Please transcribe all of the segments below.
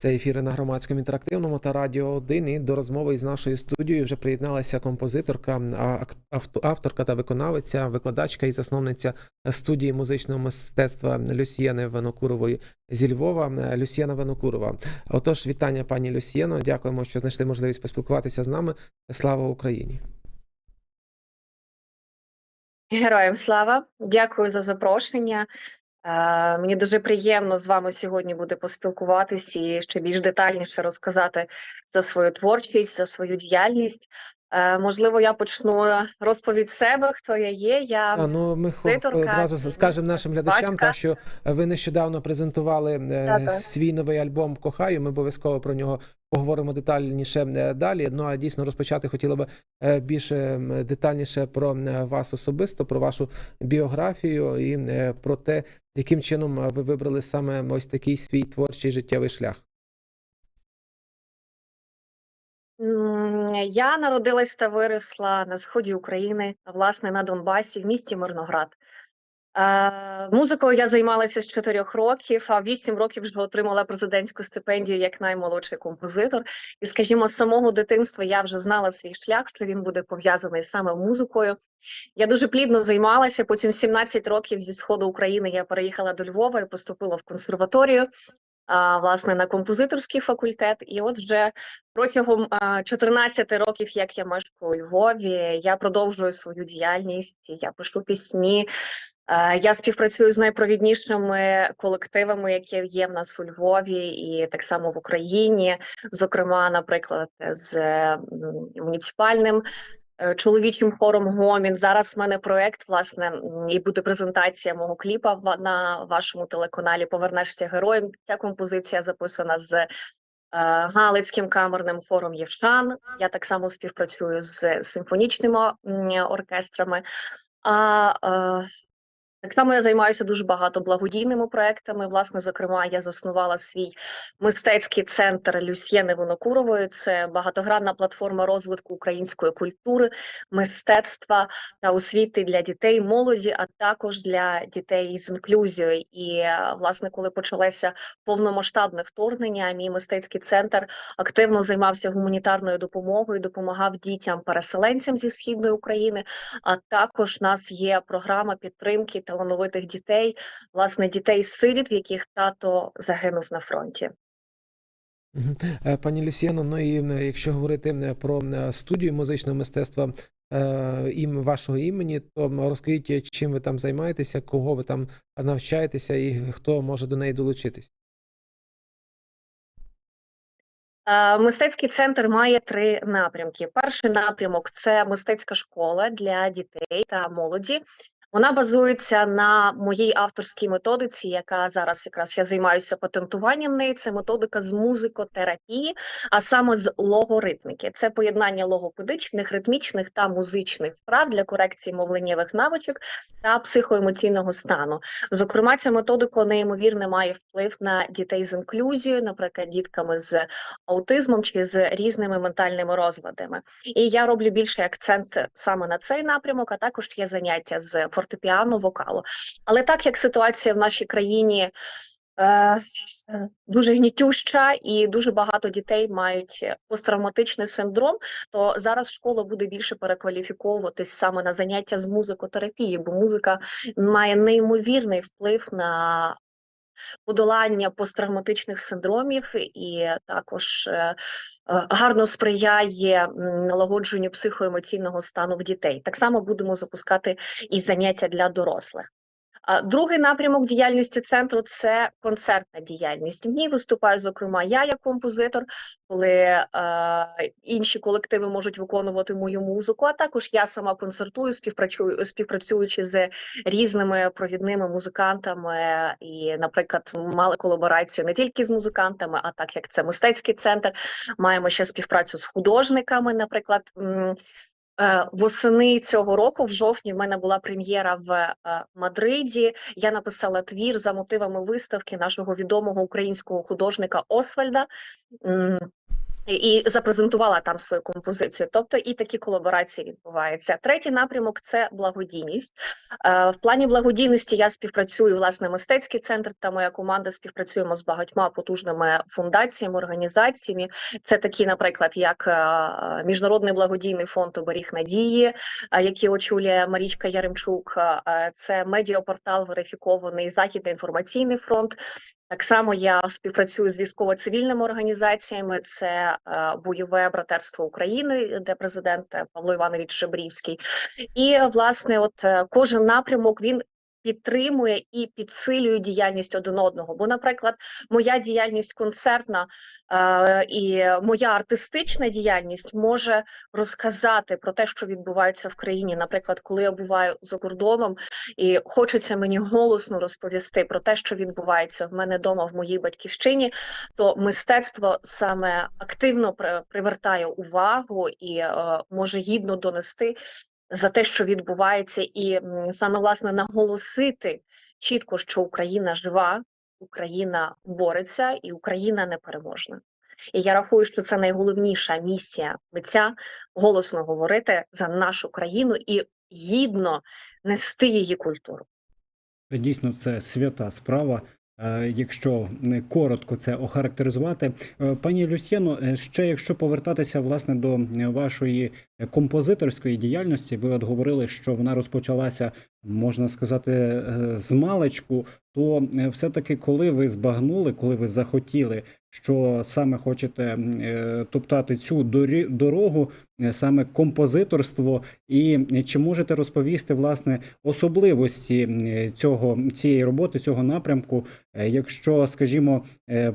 Це ефіри на громадському інтерактивному та радіо 1. І до розмови із нашою студією вже приєдналася композиторка, авторка та виконавиця, викладачка і засновниця студії музичного мистецтва Люсьєни Венокурової зі Львова. Люсьєна Венокурова. Отож, вітання, пані Люсьєно. Дякуємо, що знайшли можливість поспілкуватися з нами. Слава Україні! Героям слава! Дякую за запрошення. Е, Мені дуже приємно з вами сьогодні буде поспілкуватися і ще більш детальніше розказати за свою творчість, за свою діяльність. Е, Можливо, я почну розповідь себе, хто я є. Я А, ну, ми хо- одразу скажемо нашим глядачам, та, що ви нещодавно презентували е, свій новий альбом Кохаю. Ми обов'язково про нього поговоримо детальніше е, далі. Ну а дійсно розпочати хотіла би е, більше детальніше про е, вас особисто, про вашу біографію і е, про те, яким чином е, ви вибрали саме ось такий свій творчий життєвий шлях. М, Я народилась та виросла на сході України, власне на Донбасі, в місті Мирноград. Е, Музикою я займалася з 4 років, а в 8 років вже отримала президентську стипендію як наймолодший композитор. І, скажімо, з самого дитинства я вже знала свій шлях, що він буде пов'язаний саме музикою. Я дуже плідно займалася. Потім в 17 років зі сходу України я переїхала до Львова і поступила в консерваторію. Власне, на композиторський факультет, і от вже протягом а, 14 років, як я мешкаю у Львові, я продовжую свою діяльність. Я пишу пісні. Я співпрацюю з найпровіднішими колективами, які є в нас у Львові, і так само в Україні. Зокрема, наприклад, з муніципальним чоловічим хором Гомін. Зараз в мене проект, власне, і буде презентація мого кліпа на вашому телеканалі. Повернешся героєм. Ця композиція записана з. е, Галицьким камерним хором Євшан. Я так само співпрацюю з симфонічними оркестрами. А е, так само я займаюся дуже багато благодійними проектами. Власне, зокрема, я заснувала свій мистецький центр Люсьєни Винокурової. Це багатогранна платформа розвитку української культури, мистецтва та освіти для дітей, молоді, а також для дітей з інклюзією. І е, власне, коли почалося повномасштабне вторгнення, мій мистецький центр активно займався гуманітарною допомогою, допомагав дітям-переселенцям зі східної України. А також в нас є програма підтримки талановитих дітей, власне, дітей-сиріт, в яких тато загинув на фронті. Е, Пані Люсьєно, ну і якщо говорити про студію музичного мистецтва е, ім вашого імені, то розкажіть, чим ви там займаєтеся, кого ви там навчаєтеся і хто може до неї долучитись? Е, Мистецький центр має три напрямки. Перший напрямок це мистецька школа для дітей та молоді. Вона базується на моїй авторській методиці, яка зараз якраз я займаюся патентуванням неї. Це методика з музикотерапії, а саме з логоритміки. Це поєднання логопедичних, ритмічних та музичних вправ для корекції мовленнєвих навичок та психоемоційного стану. Зокрема, ця методика неймовірно має вплив на дітей з інклюзією, наприклад, дітками з аутизмом чи з різними ментальними розладами. І я роблю більший акцент саме на цей напрямок, а також є заняття з фортепіано, вокалу. Але так як ситуація в нашій країні е, дуже гнітюща, і дуже багато дітей мають посттравматичний синдром, то зараз школа буде більше перекваліфіковуватись саме на заняття з музикотерапії, бо музика має неймовірний вплив на подолання посттравматичних синдромів і також е, гарно сприяє налагодженню психоемоційного стану в дітей. Так само будемо запускати і заняття для дорослих. Другий напрямок діяльності центру це концертна діяльність. В ній виступаю, зокрема, я як композитор, коли е, інші колективи можуть виконувати мою музику. А також я сама концертую, співпрацюю, співпрацюючи з різними провідними музикантами, і, наприклад, мали колаборацію не тільки з музикантами, а так як це мистецький центр. Маємо ще співпрацю з художниками. Наприклад, восени цього року, в жовтні, в мене була прем'єра в е, Мадриді. Я написала твір за мотивами виставки нашого відомого українського художника Освальда. І запрезентувала там свою композицію. Тобто і такі колаборації відбуваються. Третій напрямок це благодійність. Е, В плані благодійності я співпрацюю власне мистецький центр та моя команда співпрацюємо з багатьма потужними фундаціями, організаціями. Це такі, наприклад, як е, Міжнародний благодійний фонд оберіг надії, е, який очолює Марічка Яремчук. Це медіапортал верифікований Західний інформаційний фронт. Так само я співпрацюю з військово-цивільними організаціями. Це е, бойове братерство України, де президент е, Павло Іванович Шебрівський. І власне, от е, кожен напрямок він підтримує і підсилює діяльність один одного. Бо, наприклад, моя діяльність концертна е, і моя артистична діяльність може розказати про те, що відбувається в країні. Наприклад, коли я буваю за кордоном, і хочеться мені голосно розповісти про те, що відбувається в мене вдома в моїй батьківщині, то мистецтво саме активно привертає увагу і е, може гідно донести за те, що відбувається, і саме власне наголосити чітко, що Україна жива, Україна бореться і Україна непереможна. І я рахую, що це найголовніша місія митця голосно говорити за нашу країну і гідно нести її культуру. Дійсно, це свята справа. Е, Якщо не коротко це охарактеризувати, Е, пані Люсьєно, е, ще якщо повертатися власне до вашої композиторської діяльності, ви от говорили, що вона розпочалася, можна сказати, е, з. То е, все-таки, коли ви збагнули, коли ви захотіли, що саме хочете е, топтати цю дорогу, саме композиторство, і чи можете розповісти власне особливості цього цієї роботи, цього напрямку, якщо, скажімо,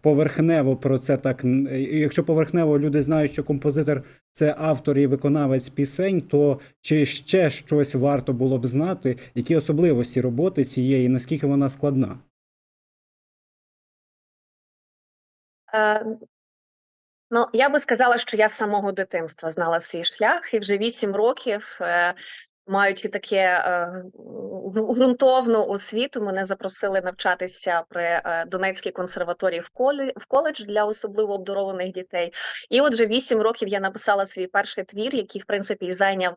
поверхнево про це так, якщо поверхнево люди знають, що композитор це автор і виконавець пісень, то чи ще щось варто було б знати, які особливості роботи цієї, наскільки вона складна? Е, Ну, я би сказала, що я з самого дитинства знала свій шлях, і вже вісім років, е, маючи таке е, ґрунтовну освіту, мене запросили навчатися при е, Донецькій консерваторії в колі коледж для особливо обдарованих дітей. І от вже вісім років я написала свій перший твір, який в принципі і зайняв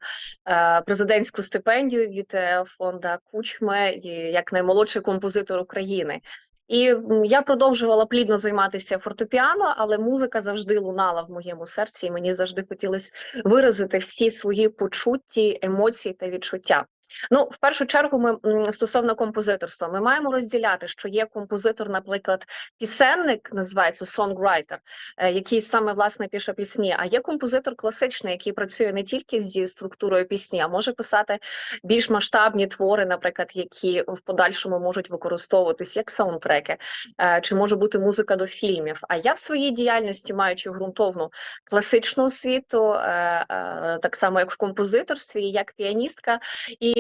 е, президентську стипендію від е, фонда Кучми і як наймолодший композитор України. І я продовжувала плідно займатися фортепіано, але музика завжди лунала в моєму серці, і мені завжди хотілося виразити всі свої почутті, емоції та відчуття. Ну, в першу чергу, ми стосовно композиторства, ми маємо розділяти, що є композитор, наприклад, пісенник, називається е, який саме власне пише пісні. А є композитор класичний, який працює не тільки зі структурою пісні, а може писати більш масштабні твори, наприклад, які в подальшому можуть використовуватись як саундтреки, е, чи може бути музика до фільмів. А я в своїй діяльності, маючи ґрунтовну класичну освіту, е, е, так само як в композиторстві, як піаністка, і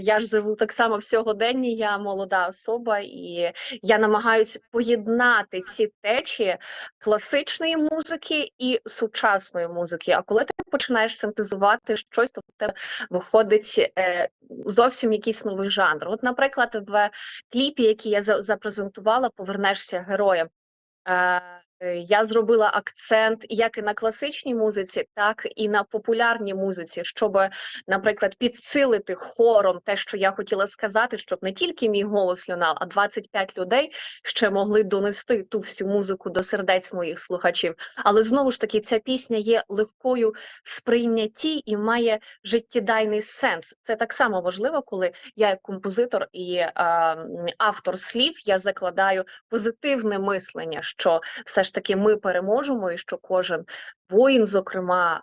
я ж живу так само в сьогоденні. Я молода особа, і я намагаюся поєднати ці течії класичної музики і сучасної музики. А коли ти починаєш синтезувати щось, то в тебе виходить е, зовсім якийсь новий жанр. От, наприклад, в кліпі, який я за- запрезентувала, повернешся героєм. Е, я зробила акцент як і на класичній музиці, так і на популярній музиці, щоб, наприклад, підсилити хором те, що я хотіла сказати, щоб не тільки мій голос лунав, а 25 людей ще могли донести ту всю музику до сердець моїх слухачів. Але знову ж таки, ця пісня є легкою в сприйнятті і має життєдайний сенс. Це так само важливо, коли я, як композитор і е, автор слів, я закладаю позитивне мислення, що все ж таки ми переможемо, і що кожен воїн, зокрема,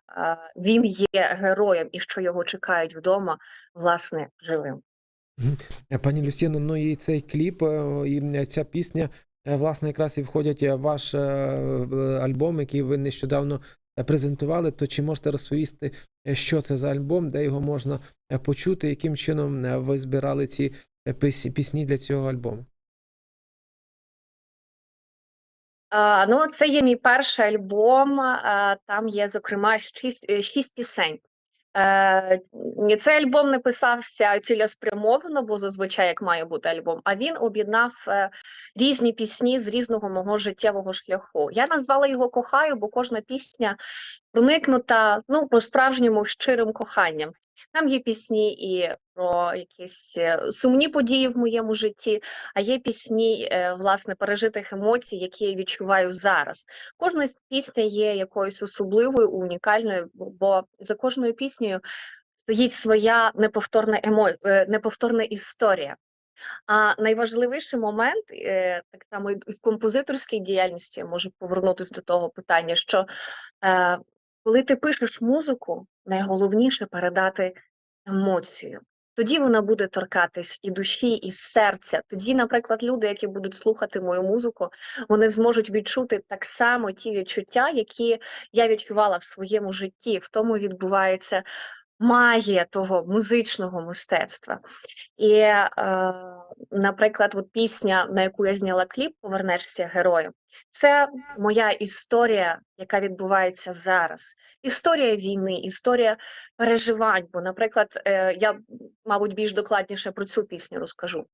він є героєм, і що його чекають вдома, власне, живим. Е, Пані Люсіно, ну і цей кліп, е, і ця пісня, е, власне, якраз і входять в ваш альбом, який ви нещодавно презентували. То чи можете розповісти, що це за альбом, де його можна почути, яким чином ви збирали ці пісні для цього альбому? Ну, це є мій перший альбом. Там є, зокрема, шість, е, шість пісень. Е, цей альбом не писався цілеспрямовано, бо зазвичай як має бути альбом. А він об'єднав е, різні пісні з різного мого життєвого шляху. Я назвала його кохаю, бо кожна пісня проникнута ну по справжньому щирим коханням. Там є пісні і про якісь е, сумні події в моєму житті, а є пісні е, власне пережитих емоцій, які я відчуваю зараз. Кожна пісня є якоюсь особливою, унікальною, бо за кожною піснею стоїть своя неповторна емо... е, неповторна історія. А найважливіший момент, так само і в композиторській діяльності, я можу повернутися до того питання, що коли ти пишеш музику, найголовніше передати емоцію. Тоді вона буде торкатись і душі, і серця. Тоді, наприклад, люди, які будуть слухати мою музику, вони зможуть відчути так само ті відчуття, які я відчувала в своєму житті. В тому відбувається магія того музичного мистецтва. І, е, наприклад, от пісня, на яку я зняла кліп, Повернешся героєм. Це моя історія, яка відбувається зараз. Історія війни, історія переживань. Бо, наприклад, е, я, мабуть, більш докладніше про цю пісню розкажу.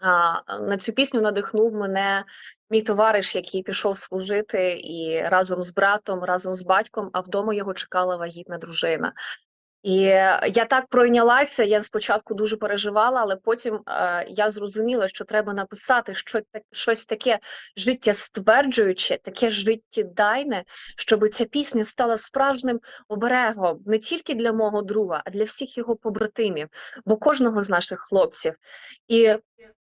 А на цю пісню надихнув мене мій товариш, який пішов служити, і разом з братом, разом з батьком, а вдома його чекала вагітна дружина. І я так пройнялася. Я спочатку дуже переживала, але потім е, я зрозуміла, що треба написати що щось таке життєстверджуюче, таке життєдайне, щоб ця пісня стала справжнім оберегом не тільки для мого друга, а для всіх його побратимів, бо кожного з наших хлопців і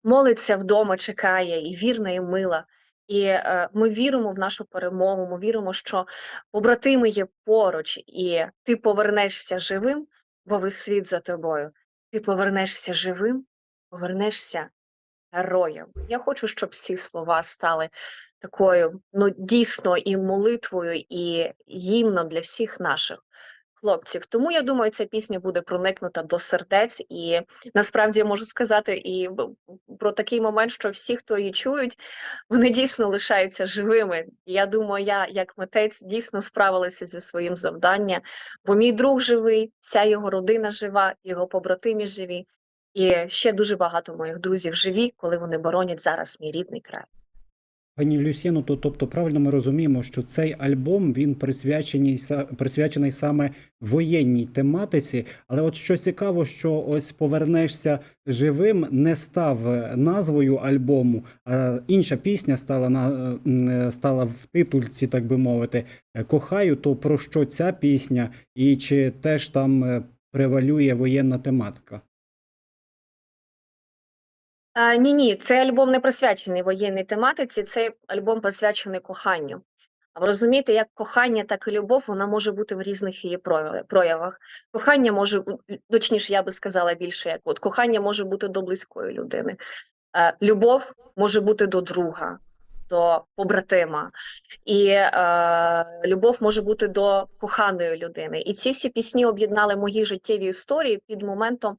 молиться вдома, чекає, і вірна, і мила. І е, ми віримо в нашу перемогу. Ми віримо, що побратими є поруч, і ти повернешся живим, бо весь світ за тобою. Ти повернешся живим, повернешся героєм. Я хочу, щоб ці слова стали такою, ну дійсно, і молитвою, і гімном для всіх наших хлопців. Тому я думаю, ця пісня буде проникнута до сердець, і насправді я можу сказати і про такий момент, що всі, хто її чують, вони дійсно лишаються живими. Я думаю, я як митець дійсно справилася зі своїм завданням, бо мій друг живий, вся його родина жива, його побратимі живі, і ще дуже багато моїх друзів живі, коли вони боронять зараз мій рідний край. Пані Люсєно, то тобто правильно ми розуміємо, що цей альбом він присвячений присвячений саме воєнній тематиці. Але от що цікаво, що ось повернешся живим не став е, назвою альбому, а інша пісня стала на е, стала в титульці, так би мовити, е, кохаю. То про що ця пісня, і чи теж там превалює воєнна тематика? Ні, ні, цей альбом не присвячений воєнній тематиці, цей альбом присвячений коханню. А ви розумієте, як кохання, так і любов, вона може бути в різних її проявах. Кохання може бу- точніше, я би сказала більше, як от кохання може бути до близької людини. Любов може бути до друга, до побратима, і е, любов може бути до коханої людини. І ці всі пісні об'єднали мої життєві історії під моментом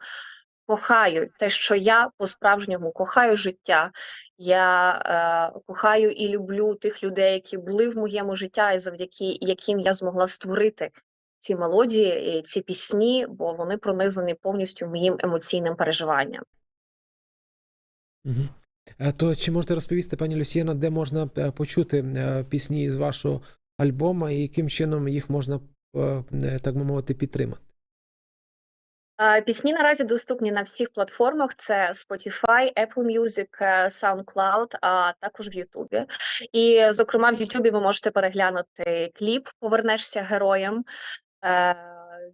кохаю те, що я по-справжньому кохаю життя. Я е, кохаю і люблю тих людей, які були в моєму житті, і завдяки яким я змогла створити ці мелодії, ці пісні, бо вони пронизані повністю моїм емоційним переживанням. Угу. То чи можете розповісти, пані Люсієна, де можна е, почути е, пісні з вашого альбома і яким чином їх можна, так би мовити, підтримати? Пісні наразі доступні на всіх платформах: це Spotify, Apple Music, е, SoundCloud, а також в Ютубі. І, зокрема, в Ютубі ви можете переглянути кліп Повернешся героєм. Е,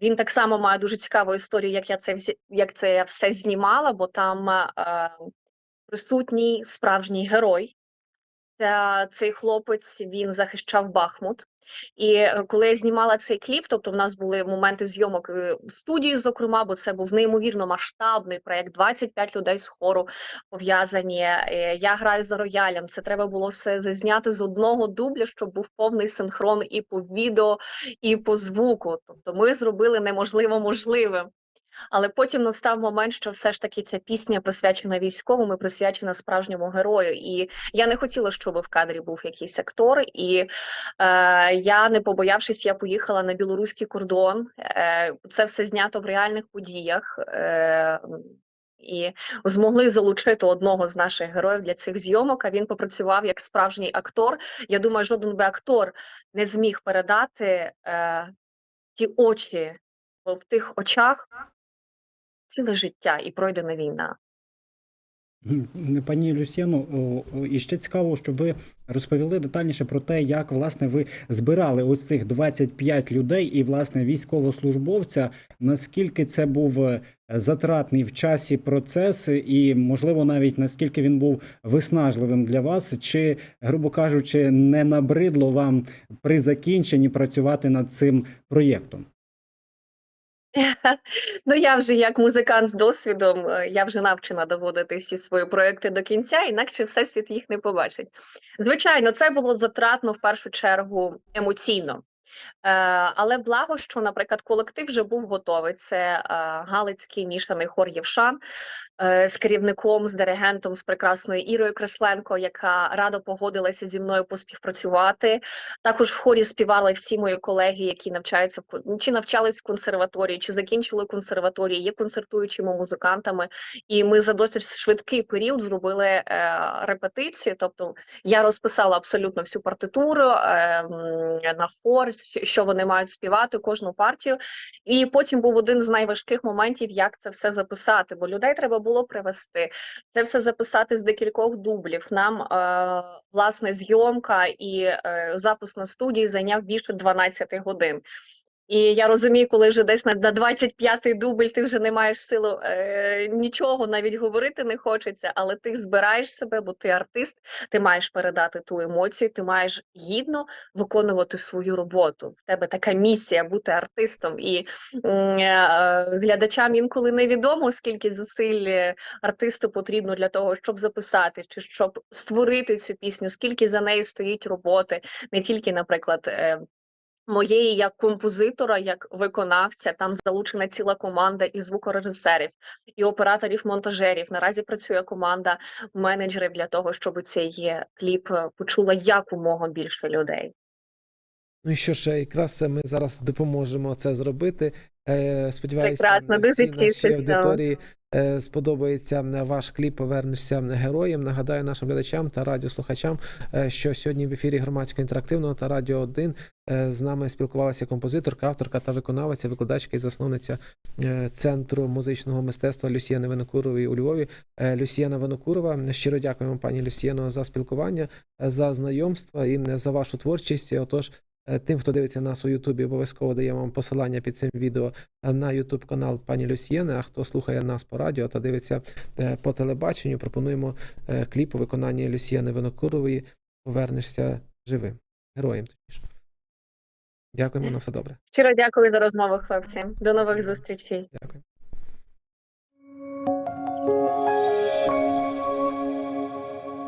Він так само має дуже цікаву історію, як я це як це я все знімала, бо там е, присутній справжній герой. Цей хлопець він захищав Бахмут. І е, коли я знімала цей кліп, тобто в нас були моменти зйомок е, в студії, зокрема, бо це був неймовірно масштабний проект. 25 людей з хору пов'язані. Е, Я граю за роялем. Це треба було все зазняти з одного дубля, щоб був повний синхрон і по відео, і по звуку. Тобто, ми зробили неможливо можливим. Але потім настав момент, що все ж таки ця пісня присвячена військовому, присвячена справжньому герою. І я не хотіла, щоб в кадрі був якийсь актор. І е, я, не побоявшись, я поїхала на білоруський кордон. Е, це все знято в реальних подіях. Е, і змогли залучити одного з наших героїв для цих зйомок. А він попрацював як справжній актор. Я думаю, жоден би актор не зміг передати е, ті очі в тих очах ціле життя і пройдена війна. Пані Люсьєно, о, о, і ще цікаво, щоб ви розповіли детальніше про те, як власне ви збирали ось цих 25 людей і власне військовослужбовця. Наскільки це був е, затратний в часі процес, і можливо навіть наскільки він був виснажливим для вас, чи, грубо кажучи, не набридло вам при закінченні працювати над цим проєктом? Ну, я вже як музикант з досвідом, е, я вже навчена доводити всі свої проекти до кінця, інакше всесвіт їх не побачить. Звичайно, це було затратно в першу чергу емоційно. Е, але благо, що, наприклад, колектив вже був готовий. Це е, Галицький мішаний хор Євшан з керівником, з диригентом, з прекрасною Ірою Кресленко, яка радо погодилася зі мною поспівпрацювати. Також в хорі співали всі мої колеги, які навчаються в кон- чи навчались в консерваторії, чи закінчили консерваторії, є концертуючими музикантами. І ми за досить швидкий період зробили е, репетицію. Тобто я розписала абсолютно всю партитуру е, на хор, що вони мають співати, кожну партію. І потім був один з найважких моментів, як це все записати, бо людей треба було привести. Це все записати з декількох дублів. Нам е, власне зйомка і е, запис на студії зайняв більше 12 годин. І я розумію, коли вже десь на, на 25-й дубль ти вже не маєш силу е, нічого навіть говорити не хочеться, але ти збираєш себе, бо ти артист, ти маєш передати ту емоцію, ти маєш гідно виконувати свою роботу. В тебе така місія бути артистом. І м, е, глядачам інколи невідомо, скільки зусиль е, артисту потрібно для того, щоб записати чи щоб створити цю пісню, скільки за нею стоїть роботи, не тільки, наприклад. е, Моєї як композитора, як виконавця, там залучена ціла команда і звукорежисерів, і операторів-монтажерів. Наразі працює команда менеджерів для того, щоб цей кліп е, почула якомога більше людей. Ну і що ж, якраз ми зараз допоможемо це зробити. Е, Сподіваюся, всій нашій аудиторії е, сподобається ваш кліп Повернешся героєм. Нагадаю нашим глядачам та радіослухачам, е, що сьогодні в ефірі громадського інтерактивного та радіо 1 е, з нами спілкувалася композиторка, авторка та виконавиця, викладачка і засновниця е, центру музичного мистецтва Люсіяни Винокурової у Львові. Е, Люсіяна Винокурова. Щиро дякуємо, пані Люсіяно, за спілкування, е, за знайомство і е, за вашу творчість. Отож. Е, Тим, хто дивиться нас у Ютубі, обов'язково даємо вам посилання під цим відео е, на Ютуб канал пані Люсьєни. А хто слухає нас по радіо та дивиться е, по телебаченню, пропонуємо кліп у виконанні Люсьєни Винокурової Повернешся живим. Героєм точніше. Дякуємо на все добре. Щиро дякую за розмову, хлопці. До нових зустрічей. Дякую.